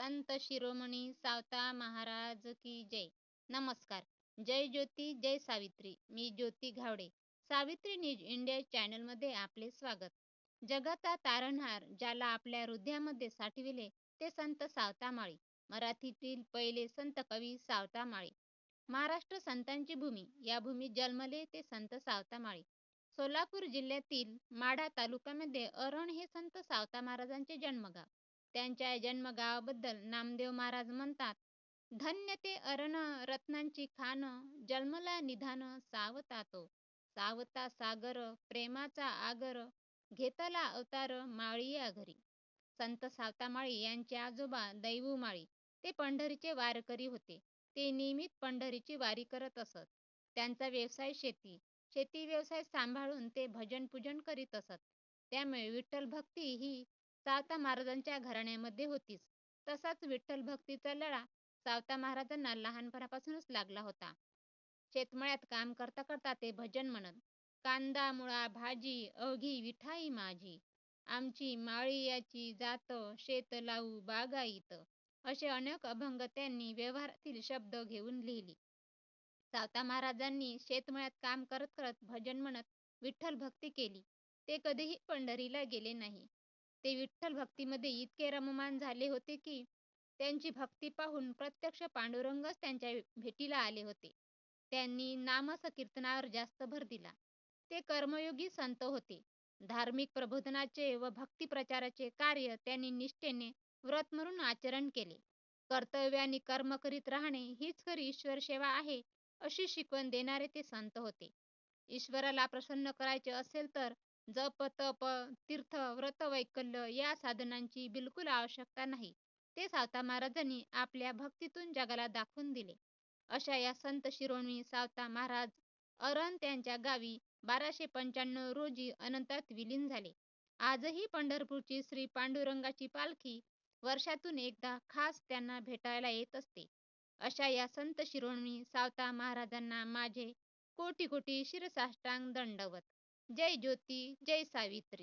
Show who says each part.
Speaker 1: संत शिरोमणी सावता महाराज की जय. नमस्कार. जय ज्योती जय सावित्री. मी ज्योती घावडे. सावित्री न्यूज इंडिया चॅनलमध्ये आपले स्वागत. जगाचा तारणहार ज्याला आपल्या हृदयामध्ये साठविले ते संत सावता माळी. मराठीतील पहिले संत कवी सावता माळी. महाराष्ट्र संतांची भूमी. या भूमीत जन्मले ते संत सावता माळी. सोलापूर जिल्ह्यातील माढा तालुक्यामध्ये अरण हे संत सावता महाराजांचे जन्मगाव. त्यांच्या जन्मगावाबद्दल नामदेव महाराज म्हणतात धन्य ते अरण रत्नांची खान जन्मला निधान सावता तो सावता सागर प्रेमाचा आगर घेतला अवतार माळी घरी. संत सावता माळी यांचे आजोबा दैवू माळी ते पंढरीचे वारकरी होते. ते नियमित पंढरीची वारी करत असत. त्यांचा व्यवसाय शेती. शेती व्यवसाय सांभाळून ते भजन पूजन करीत असत. त्यामुळे विठ्ठल भक्ती ही सावता महाराजांच्या घराण्यामध्ये होतीच. तसाच विठ्ठल भक्तीचा लढा सावता महाराजांना लहानपणापासूनच लागला होता. शेतमळ्यात काम करता करता ते भजन म्हणत कांदा मुळा भाजी अवघी विठाई माझी. आमची माळी याची जात शेत लावू बागाईत. असे अनेक अभंग त्यांनी व्यवहारातील शब्द घेऊन लिहिली. सावता महाराजांनी शेतमळ्यात काम करत करत भजन म्हणत विठ्ठल भक्ती केली. ते कधीही पंढरीला गेले नाही. ते विठ्ठल भक्तीमध्ये इतके रममान झाले होते की त्यांची भक्ती पाहून प्रत्यक्ष पांडुरंगच त्यांच्या भेटीला आले होते. त्यांनी नामसकीर्तनावर जास्त भर दिला. ते कर्मयोगी संत होते. धार्मिक प्रबोधनाचे व भक्तिप्रचाराचे कार्य त्यांनी निष्ठेने व्रत म्हणून आचरण केले. कर्तव्याने कर्म करीत राहणे हीच खरी ईश्वर सेवा आहे अशी शिकवण देणारे ते संत होते. ईश्वराला प्रसन्न करायचे असेल तर जप तप तीर्थ व्रत वैकल्य या साधनांची बिलकुल आवश्यकता नाही. ते सावता महाराजांनी आपल्या भक्तीतून जगाला दाखवून दिले. अशा या संत शिरोमणी सावता महाराज अरण त्यांच्या गावी बाराशे पंच्याण्णव रोजी अनंतात विलीन झाले. आजही पंढरपूरची श्री पांडुरंगाची पालखी वर्षातून एकदा खास त्यांना भेटायला येत असते. अशा या संत शिरोमणी सावता महाराजांना माझे कोटी कोटी शिरसाष्टांग दंडवत. जय ज्योती जय सावित्री.